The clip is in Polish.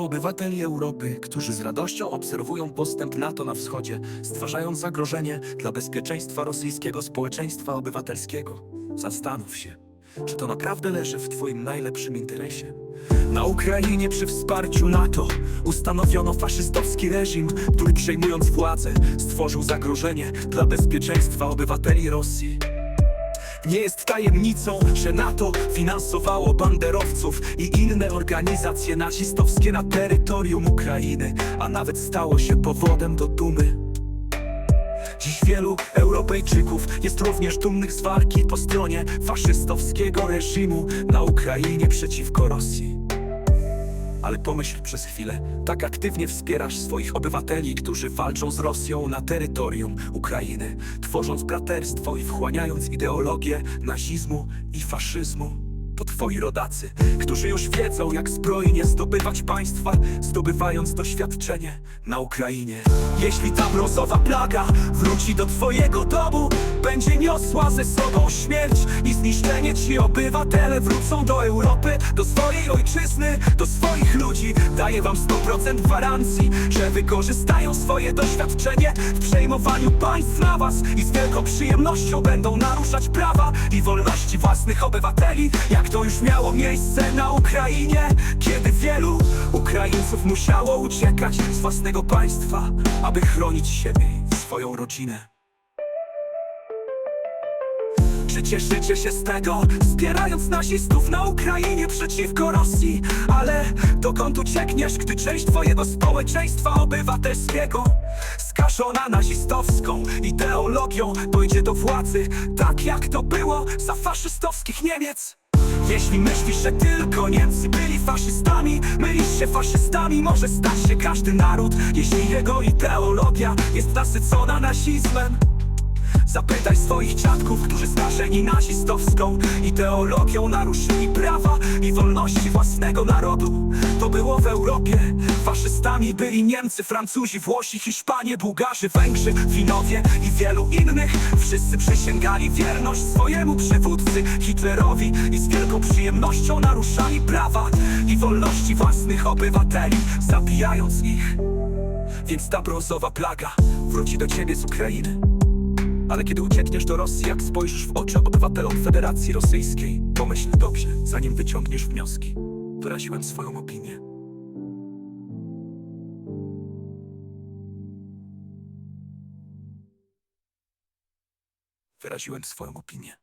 Obywateli Europy, którzy z radością obserwują postęp NATO na wschodzie, stwarzając zagrożenie dla bezpieczeństwa rosyjskiego społeczeństwa obywatelskiego. Zastanów się, czy to naprawdę leży w Twoim najlepszym interesie. Na Ukrainie przy wsparciu NATO ustanowiono faszystowski reżim, który przejmując władzę stworzył zagrożenie dla bezpieczeństwa obywateli Rosji. Nie jest tajemnicą, że NATO finansowało banderowców i inne organizacje nazistowskie na terytorium Ukrainy, a nawet stało się powodem do dumy. Dziś wielu Europejczyków jest również dumnych z walki po stronie faszystowskiego reżimu na Ukrainie przeciwko Rosji. Ale pomyśl przez chwilę, tak aktywnie wspierasz swoich obywateli, którzy walczą z Rosją na terytorium Ukrainy, tworząc braterstwo i wchłaniając ideologię nazizmu i faszyzmu. To twoi rodacy, którzy już wiedzą, jak zbrojnie zdobywać państwa, zdobywając doświadczenie na Ukrainie. Jeśli ta mrozowa plaga wróci do twojego domu, będzie niosła ze sobą śmierć i zniszczenie ci obywatele wrócą do Europy, do swojej ojczyzny, ludzi. Daję wam 100% gwarancji, że wykorzystają swoje doświadczenie w przejmowaniu państw na was i z wielką przyjemnością będą naruszać prawa i wolności własnych obywateli, jak to już miało miejsce na Ukrainie, kiedy wielu Ukraińców musiało uciekać z własnego państwa, aby chronić siebie i swoją rodzinę. Czy cieszycie się z tego, wspierając nazistów na Ukrainie przeciwko Rosji? Ale dokąd uciekniesz, gdy część twojego społeczeństwa obywatelskiego Skaszona nazistowską ideologią? Dojdzie do władzy Tak jak to było za faszystowskich Niemiec. Jeśli myślisz, że tylko Niemcy byli faszystami Mylisz się faszystami, może stać się każdy naród Jeśli jego ideologia jest nasycona nazizmem Zapytaj swoich dziadków, którzy zdarzeni nazistowską ideologią naruszyli prawa i wolności własnego narodu. To było w Europie. Faszystami byli Niemcy, Francuzi, Włosi, Hiszpanie, Bułgarzy, Węgrzy, Finowie i wielu innych. Wszyscy przysięgali wierność swojemu przywódcy Hitlerowi i z wielką przyjemnością naruszali prawa i wolności własnych obywateli, zabijając ich. Więc ta brązowa plaga wróci do ciebie z Ukrainy. Ale kiedy uciekniesz do Rosji, jak spojrzysz w oczy obywatelom Federacji Rosyjskiej, pomyśl dobrze, zanim wyciągniesz wnioski. Wyraziłem swoją opinię. Wyraziłem swoją opinię.